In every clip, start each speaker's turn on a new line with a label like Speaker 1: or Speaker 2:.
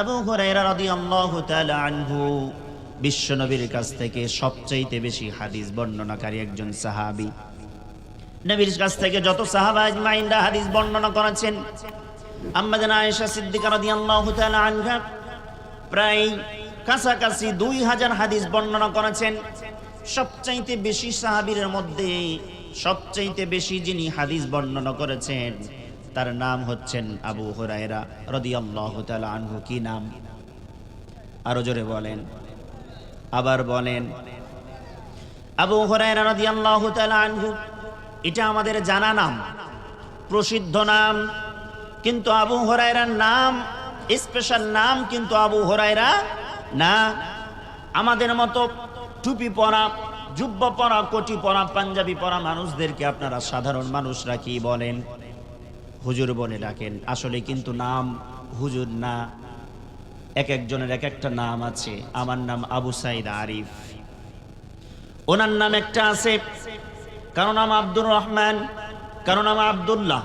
Speaker 1: আবু হুরায়রা রাদিয়াল্লাহু তাআলা আনহু বিশ্বনবীর কাছ থেকে বেশি হাদিস বর্ণনাকারী একজন সাহাবী। নবীর কাছ থেকে যত সাহাবা আজমাইনরা হাদিস বর্ণনা করেছেন আয়েশা সিদ্দিকা রাদিয়াল্লাহু তাআলা আনহা প্রায় কাছাকাছি দুই হাজার হাদিস বর্ণনা করেছেন। সবচাইতে বেশি সাহাবীর মধ্যে সবচাইতে বেশি যিনি হাদিস বর্ণনা করেছেন তার নাম হচ্ছেন আবু হুরায়রা রাদিয়াল্লাহু তাআলা আনহু। কি নাম? আরও জোরে বলেন। আবার বলেন, আবু হুরায়রা রাদিয়াল্লাহু তাআলা আনহু, এটা আমাদের জানা নাম, প্রসিদ্ধ নাম, কিন্তু আবু হরাইরার নাম, স্পেশাল নাম কিন্তু আবু হরাইরা না। আমাদের মতো টুপি পরা জুব্ব পরা কোটি পরা পাঞ্জাবি পরা মানুষদেরকে আপনারা সাধারণ মানুষরা কি বলেন? হুজুর বলে ডাকেন। আসলে কিন্তু নাম হুজুর না, এক একজনের এক একটা নাম আছে। আমার নাম আবু সাইদ আরিফ। ওনার নাম একটা আছে, কারও নাম আব্দুর রহমান, কারও নাম আব্দুল্লাহ,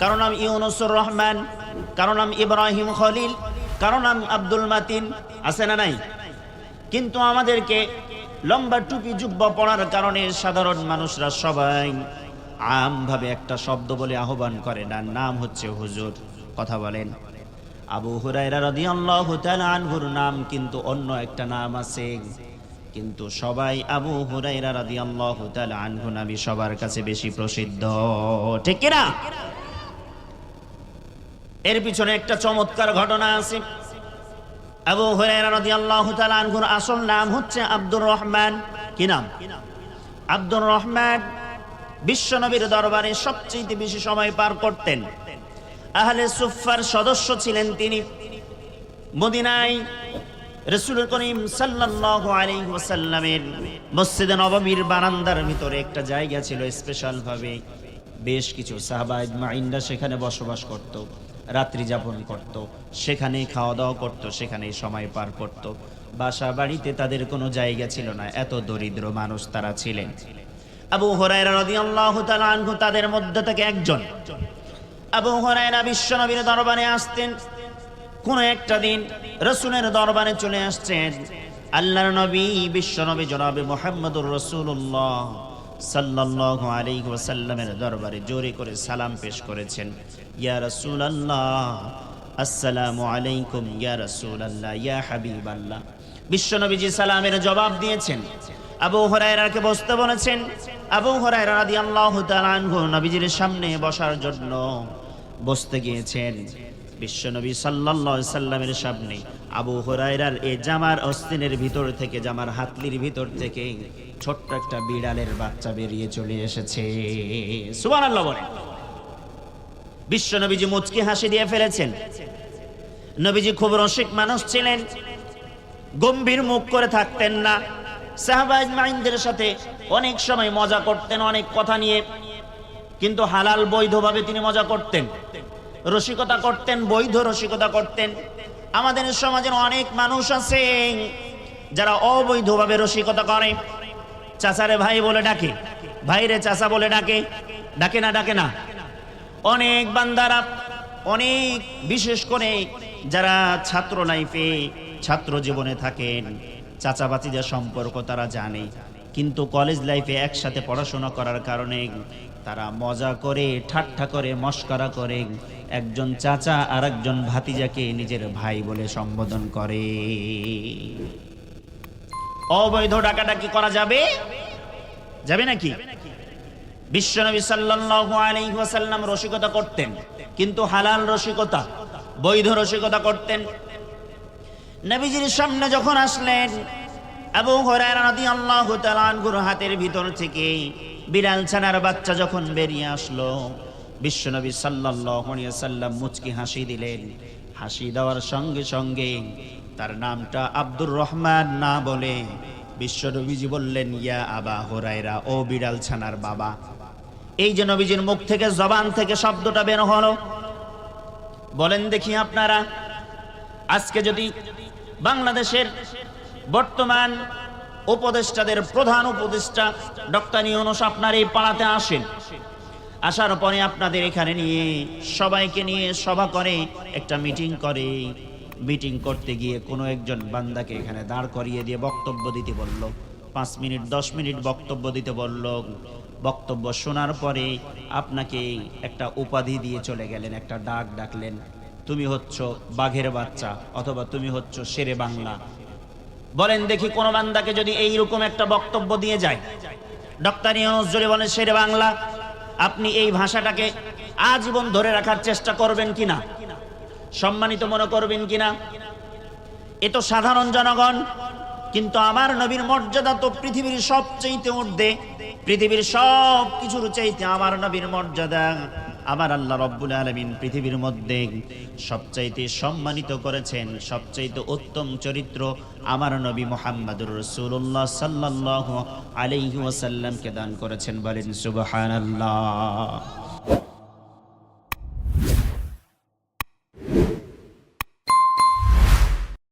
Speaker 1: কারও নাম ইউনুসুর রহমান, কারও নাম ইব্রাহিম খলিল, কারও নাম আব্দুল মাতিন, আছে না নাই? কিন্তু আমাদেরকে লম্বা টুপি জুব্বা পড়ার কারণে সাধারণ মানুষরা সবাই আমভাবে একটা শব্দ বলে আহ্বান করে না নাম হচ্ছে হুজুর। কথা বলেন। আবু হুরায়রা রাদিয়াল্লাহু তাআলা আনহুর নাম কিন্তু অন্য একটা নাম আছে। কিন্তু সবাই আবু হুরাইরা রাদিয়াল্লাহু তাআলা আনহু নামে সবার কাছে বেশি প্রসিদ্ধ। ঠিক না? এর পিছনে একটা চমৎকার ঘটনা আছে। আবু হুরাইরা রাদিয়াল্লাহু তাআলা আনহুর আসল নাম হচ্ছে আব্দুর রহমান। কি নাম? আব্দুর রহমান বিশ্বনবীর দরবারে সবচেয়ে বেশি সময় পার করতেন। আহলে সুফার সদস্য ছিলেন তিনি। মদিনায় রসুল করিম সাল্লাল্লাহু আলাইহি ওয়াসাল্লামের মসজিদে নববীর বারান্দার ভিতরে একটা জায়গা ছিল স্পেশাল ভাবে। বেশ কিছু সাহাবা ইজমাইনরা সেখানে বসবাস করত, রাত্রি যাপন করত সেখানেই খাওয়া দাওয়া করত সেখানেই সময় পার করত। বাসা বাড়িতে তাদের কোনো জায়গা ছিল না, এত দরিদ্র মানুষ তারা ছিলেন। আবু হুরায়রা রাদিয়াল্লাহু তাআলা আনহু তাদের মধ্যে থেকে একজন। আবু হুরায়রা বিশ্বনবীর দরবারে আসতেন। কোন একটা দিন রসুলের দরবারে চলে আসছেন। আল্লাহর নবী, বিশ্ব নবী জনাবে মোহাম্মদুর রসুল্লাহ সাল্লাল্লাহু আলাইহি ওয়াসাল্লামের দরবারে জোরে করে সালাম পেশ করেছেন। ইয়া রাসূলুল্লাহ, আসসালামু আলাইকুম, ইয়া রাসূলুল্লাহ, ইয়া হাবিবাল্লাহ। বিশ্ব নবীজি সালামের জবাব দিয়েছেন। আবু হুরায়রাকে বসতে বলেছেন আবু হুরায়রা রাদিয়াল্লাহু তাআলা আনহু নবীজির সামনে বসার জন্য বসতে গিয়েছেন। বিশ্বনবী সাল্লাল্লাহু আলাইহি সাল্লামের সামনে আবু হুরায়রার এই জামার অস্তিনের ভিতর থেকে, জামার হাতলির ভিতর থেকে ছোট্ট একটা বিড়ালের বাচ্চা বেরিয়ে চলে এসেছে। সুবহানাল্লাহ বলেন। বিশ্বনবীজি মুচকি হাসি দিয়ে ফেলেছেন। নবীজি খুব রসিক মানুষ ছিলেন। গম্ভীর মুখ করে থাকতেন না। সাহাবাজ মাইনদের সাথে অনেক সময় মজা করতেন, অনেক কথা নিয়ে। কিন্তু হালাল বৈধভাবে তিনি মজা করতেন। রসিকতা করতেন, বৈধ রসিকতা করতেন। আমাদের সমাজের অনেক মানুষ আছে যারা অবৈধভাবে রসিকতা করে। চাচারে ভাই বলে ডাকে, ভাইরে চাচা বলে ডাকে ডাকে না ডাকে না। অনেক বান্দারা, অনেক বিশেষ করে যারা ছাত্র লাইফে ছাত্র জীবনে থাকেন, চাচাবাচিদের সম্পর্ক তারা জানে। কিন্তু কলেজ লাইফে একসাথে পড়াশোনা করার কারণে তারা মজা করে, ঠাট্টা করে, মস্করা করে, একজন চাচা আর একজন ভাতিজাকে নিজের ভাই বলে সম্বোধন করে। অবৈধ ডাকাডাকি করা যাবে? যাবে নাকি? বিশ্বনবী সাল্লাল্লাহু আলাইহি ওয়াসাল্লাম রসিকতা করতেন, কিন্তু হালাল রসিকতা, বৈধ রসিকতা করতেন। নবীজির সামনে যখন আসলেন আবু হুরায়রা রাদিয়াল্লাহু তাআলা আনহুর হাতের ভিতর থেকে বিড়াল ছানার বাচ্চা যখন বেরিয়ে আসলো, বিশ্বনবী সাল্লাল্লাহু আলাইহি সাল্লাম মুচকি হাসি দিলেন। হাসি দেওয়ার সঙ্গে সঙ্গে তার নামটা আব্দুর রহমান না বলে বিশ্বনবীজি বললেন, ইয়া আবা হুরায়রা, ও বিড়াল ছানার বাবা, এই যে নবীজির মুখ থেকে জবান থেকে শব্দটা বের হলো, বলেন দেখি আপনারা, আজকে যদি বাংলাদেশের বর্তমান উপদেষ্টাদের প্রধান উপদেষ্টা ডক্টর ইউনুস আপনার এই পাড়াতে আসেন। আসার পরে আপনাদের এখানে নিয়ে সবাইকে নিয়ে সভা করে, একটা মিটিং করে। মিটিং করতে গিয়ে কোনো একজন বান্দাকে এখানে দাঁড় করিয়ে দিয়ে বক্তব্য দিতে বলল। পাঁচ মিনিট, দশ মিনিট বক্তব্য দিতে বলল। বক্তব্য শোনার পরে আপনাকে একটা উপাধি দিয়ে চলে গেলেন, একটা ডাক ডাকলেন। তুমি হচ্ছ বাঘের বাচ্চা অথবা তুমি হচ্ছ শেরে বাংলা। বলেন দেখি কোন বান্দাকে যদি এইরকম একটা বক্তব্য দিয়ে যায়। ডক্টর ইউনুস যদি বলেন, শেরে বাংলা, আপনি এই ভাষাটাকে আজীবন ধরে রাখার চেষ্টা করবেন কিনা? সম্মানিত মনে করবেন কিনা? এ তো সাধারণ জনগণ, কিন্তু আমার নবীর মর্যাদা তো পৃথিবীর সবচেয়ে ঊর্ধ্বে। পৃথিবীর সব কিছুর চাইতে আমার নবীর মর্যাদা আমার আল্লাহ রব্বুল আলমিন পৃথিবীর মধ্যে সবচাইতে সম্মানিত করেছেন, সবচাইতে উত্তম চরিত্র আমার নবী মোহাম্মদুর রসুল্লাহ সাল্লাহ আলিহাসাল্লামকে দান করেছেন বলেন সুবহানাল্লাহ।